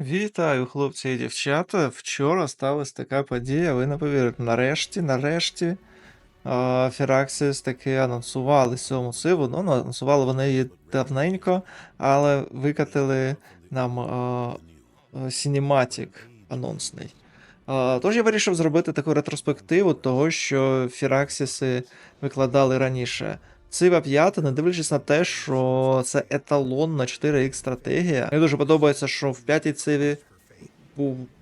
Вітаю, хлопці і дівчата. Вчора сталася така подія, ви не повірите. Нарешті, нарешті, Firaxis таки анонсували сьому сиву. Ну, анонсували вони її давненько, але викатили нам а, анонсний. А, Тож я вирішив зробити таку ретроспективу того, що Фіраксіси викладали раніше. Цива 5, не дивлячись на те, що це еталонна 4Х стратегія. Мені дуже подобається, що в 5 циві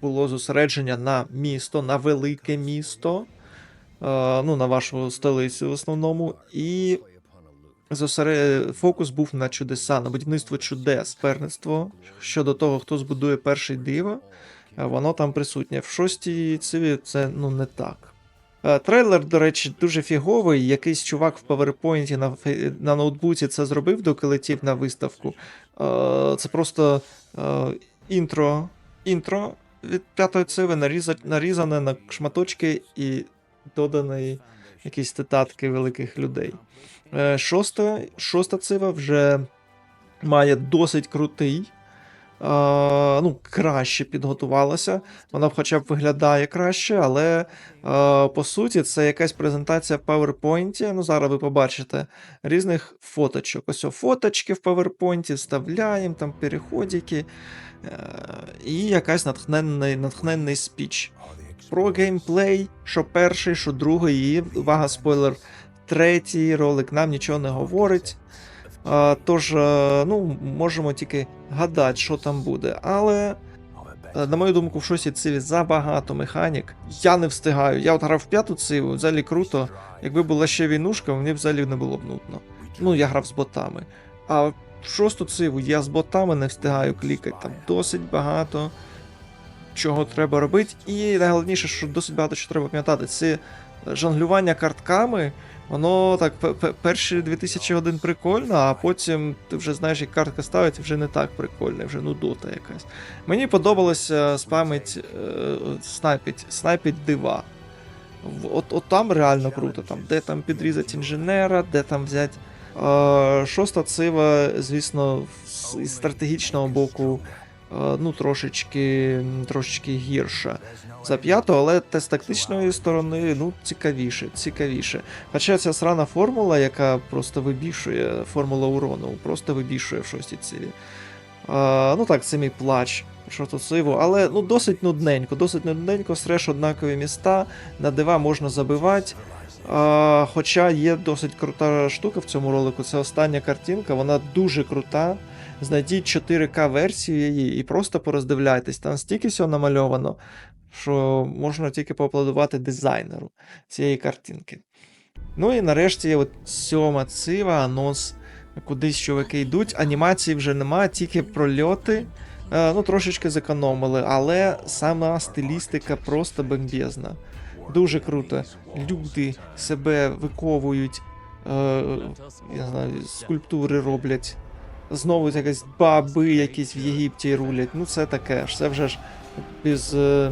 було зосередження на місто, на велике місто, е, ну, на вашу столицю в основному. І фокус був на чудеса, на будівництво чудес. Перництво щодо того, хто збудує перший диво, е, воно там присутнє. В шостій циві це ну, не так. Е, Трейлер, до речі, дуже фіговий. Якийсь чувак в PowerPoint на, на ноутбуці це зробив, доки летів на виставку. Е, Це просто е, інтро, інтро від п'ятої циви нарізане на шматочки і додані якісь цитатки великих людей. Шоста, шоста цива вже має досить крутий. Ну, краще підготувалася. Вона хоча б виглядає краще, але по суті це якась презентація в PowerPoint. Ну, зараз ви побачите різних фоточок. Ось фоточки в PowerPoint, вставляємо там переходики. Е, і якась натхненний, натхненний спіч. Про геймплей, що перший, що другий, і увага, спойлер, третій ролик нам нічого не говорить. Тож, е, ну, можемо тільки гадати, що там буде. Але, е, на мою думку, в шостій циві забагато механік. Я не встигаю. Я от грав в п'яту циву, взагалі круто. Якби була ще війнушка, мені взагалі не було б нудно. Ну, я грав з ботами. А в шосту циву я з ботами не встигаю клікати. Там досить багато чого треба робити. І найголовніше, що досить багато що треба пам'ятати, це жонглювання картками. Воно так пе- пе- перші 2000 годин прикольно, а потім ти вже знаєш, як картка ставить, вже не так прикольно, вже нудота якась. Мені подобалося спамить е, снайпить, снайпить дива. От, от там реально круто, там, де там підрізати інженера, де там взяти. Е, шоста цива, звісно, з стратегічного боку, ну, трошечки, трошечки гірша за п'яту, але те з тактичної сторони, ну, цікавіше, цікавіше. Хоча ця срана формула, яка просто вибішує, формула урону, просто вибішує в шостій циві. А, ну так, це мій плач. Що тут сиву, але ну досить нудненько, досить нудненько, стреш однакові міста, на дива можна забивати. А, хоча є досить крута штука в цьому ролику, це остання картинка, вона дуже крута. Знайдіть 4К версію її і просто пороздивляйтесь. Там стільки всього намальовано, що можна тільки поаплодувати дизайнеру цієї картинки. Ну і нарешті, от сьома цива, анонс кудись чуваки йдуть. Анімації вже немає, тільки прольоти. Е, ну, трошечки зекономили, але сама стилістика просто бомбезна. Дуже круто. Люди себе виковують, е, я знаю, скульптури роблять. Знову якась баби якісь в Єгипті рулять. Ну, це таке ж. Це вже ж без. Е,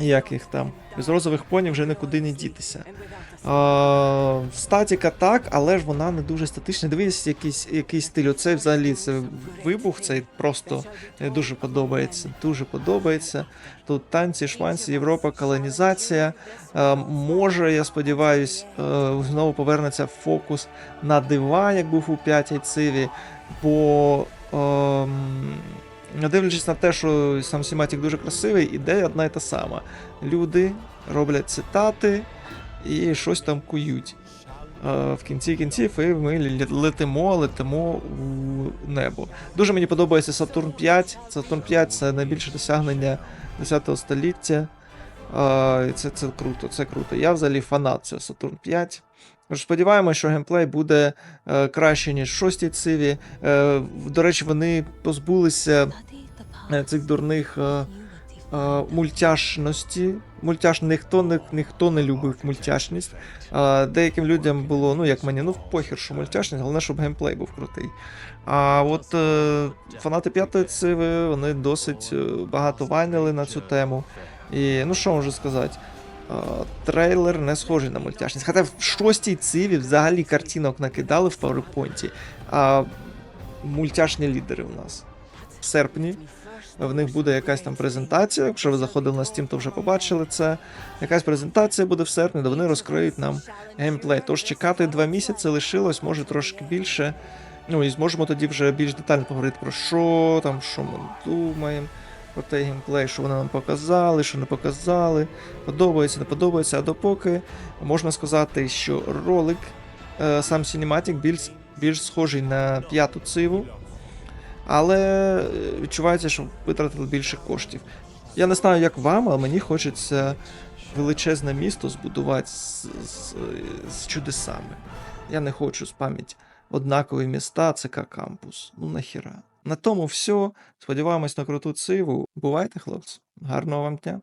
яких там? Без розових понів вже нікуди не дітися. А, статіка так, але ж вона не дуже статична. Дивись, якийсь, якийсь стиль. Оце взагалі це вибух, цей просто дуже подобається. Дуже подобається. Тут танці, шманці, Європа, колонізація. Е, може, я сподіваюсь, е, знову повернеться фокус на дива, як був у п'ятій циві, бо. не дивлячись на те, що сам Сіматік дуже красивий, ідея одна і та сама. Люди роблять цитати і щось там кують. В кінці кінців і ми летимо, летимо у небо. Дуже мені подобається Сатурн 5. Сатурн 5 це найбільше досягнення 10 століття. Це, це круто, це круто. Я взагалі фанат цього Сатурн 5. Тож Сподіваємося, що геймплей буде е, краще, ніж в шостій циві. Е, до речі, вони позбулися е, цих дурних е, е, мультяшності. Мультяш ніхто не, ніхто не любив мультяшність. Е, деяким людям було, ну як мені, ну похер, що мультяшність, головне, щоб геймплей був крутий. А от е, фанати п'ятої циви, вони досить е, багато вайнили на цю тему. І ну що можу сказати? Трейлер не схожий на мультяшність. Хоча в шостій циві взагалі картинок накидали в PowerPoint, а мультяшні лідери у нас. В серпні в них буде якась там презентація. Якщо ви заходили на Steam, то вже побачили це. Якась презентація буде в серпні, де вони розкриють нам геймплей. Тож чекати два місяці лишилось, може трошки більше. Ну і зможемо тоді вже більш детально поговорити про що там, що ми думаємо, про той геймплей, що вони нам показали, що не показали, подобається, не подобається. А допоки можна сказати, що ролик, е, сам Cinematic більш, більш схожий на п'яту циву, але е, відчувається, що витратили більше коштів. Я не знаю, як вам, але мені хочеться величезне місто збудувати з, з, з чудесами. Я не хочу спам'ять однакові міста, ЦК кампус. Ну нахіра. На тому все. Сподіваємось на круту циву. Бувайте, хлопці. Гарного вам дня.